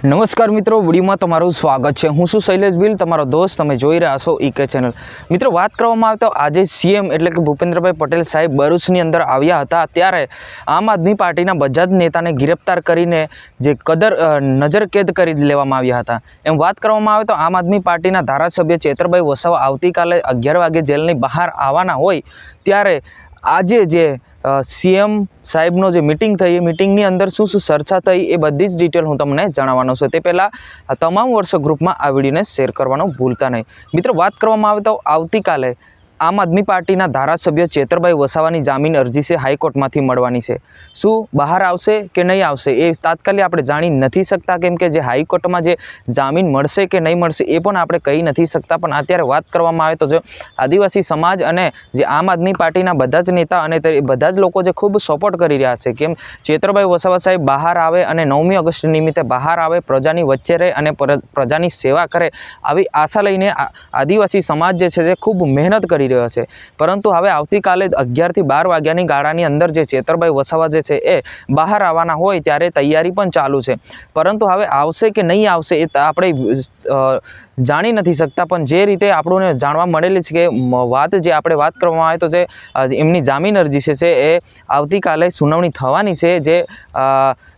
નમસ્કાર મિત્રો, વિડીયોમાં તમારું સ્વાગત છે. હું છું શૈલેષ બિલ, તમારો દોસ્ત તમે જોઈ રહ્યા છો ઈકે ચેનલ. મિત્રો, વાત કરવામાં આવે તો આજે સીએમ એટલે કે ભૂપેન્દ્રભાઈ પટેલ સાહેબ ભરૂચની અંદર આવ્યા હતા. ત્યારે આમ આદમી પાર્ટીના બધા જ નેતાને ગિરફ્તાર કરીને જે કદર નજરકેદ કરી લેવામાં આવ્યા હતા. એમ વાત કરવામાં આવે તો આમ આદમી પાર્ટીના ધારાસભ્ય ચેતરભાઈ વસાવા આવતીકાલે અગિયાર વાગે જેલની બહાર આવવાના હોય. ત્યારે આજે જે સીએમ સાહેબનો જે મિટિંગ થઈ, એ મિટિંગની અંદર શું શું ચર્ચા થઈ એ બધી જ ડિટેલ હું તમને જણાવવાનો છું. તે પહેલાં તમામ વર્ષો ગ્રુપમાં આ વિડીયોને શેર કરવાનું ભૂલતા નહીં. મિત્રો, વાત કરવામાં આવે તો આવતીકાલે આમ આદમી પાર્ટીના ધારાસભ્ય ચેતરભાઈ વસાવાની જામીન અરજી છે હાઈકોર્ટમાંથી મળવાની છે. શું બહાર આવશે કે નહીં આવશે એ તાત્કાલિક આપણે જાણી નથી શકતા, કેમ કે જે હાઈકોર્ટમાં જે જામીન મળશે કે નહીં મળશે એ પણ આપણે કહી નથી શકતા. પણ અત્યારે વાત કરવામાં આવે તો જે આદિવાસી સમાજ અને જે આમ આદમી પાર્ટીના બધા જ નેતા અને બધા જ લોકો જે ખૂબ સપોર્ટ કરી રહ્યા છે, કેમ ચેતરભાઈ વસાવા સાહેબ બહાર આવે અને નવમી ઓગસ્ટ નિમિત્તે બહાર આવે, પ્રજાની વચ્ચે રહે અને પ્રજાની સેવા કરે, આવી આશા લઈને આદિવાસી સમાજ જે છે તે ખૂબ મહેનત કરી રહ્યો છે. પરંતુ હવે આવતીકાલે અગિયારથી બાર વાગ્યાની ગાળાની અંદર જે ચેતરભાઈ વસાવા જે છે એ બહાર આવવાના હોય ત્યારે તૈયારી પણ ચાલુ છે. પરંતુ હવે આવશે કે નહીં આવશે એ આપણે જાણી નથી શકતા, પણ જે રીતે આપણને જાણવા મળેલી છે કે વાત જે આપણે વાત કરવામાં આવે તો જે એમની જામીન અરજી છે એ આવતીકાલે સુનાવણી થવાની છે, જે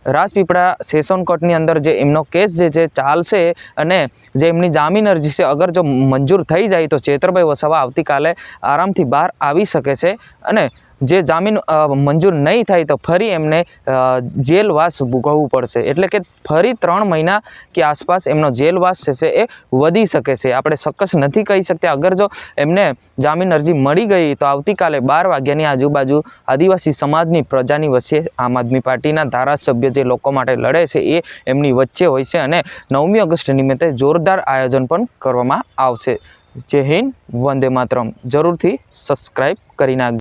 રાજપીપળા સેશન કોર્ટની અંદર જે એમનો કેસ જે છે ચાલશે અને જે એમની જામીન અરજી છે, અગર જો મંજૂર થઈ જાય તો ચેતરભાઈ વસાવા આવતીકાલે આરામથી બહાર આવી શકે છે અને જે જામીન મંજૂર નહીં થાય તો ફરી એમને જેલવાસ ભોગવવું પડશે. એટલે કે ફરી ત્રણ મહિના કે આસપાસ એમનો જેલવાસ છે એ વધી શકે છે. આપણે ચોક્કસ નથી કહી શકતા. અગર જો એમને જામીન અરજી મળી ગઈ તો આવતીકાલે બાર વાગ્યાની આજુબાજુ આદિવાસી સમાજની પ્રજાની વચ્ચે આમ આદમી પાર્ટીના ધારાસભ્ય જે લોકો માટે લડે છે એ એમની વચ્ચે હોય છે અને નવમી ઓગસ્ટ નિમિત્તે જોરદાર આયોજન પણ કરવામાં આવશે. જય હિન્દ, વંદે માતરમ. જરૂરથી સબસ્ક્રાઈબ કરી નાખજો.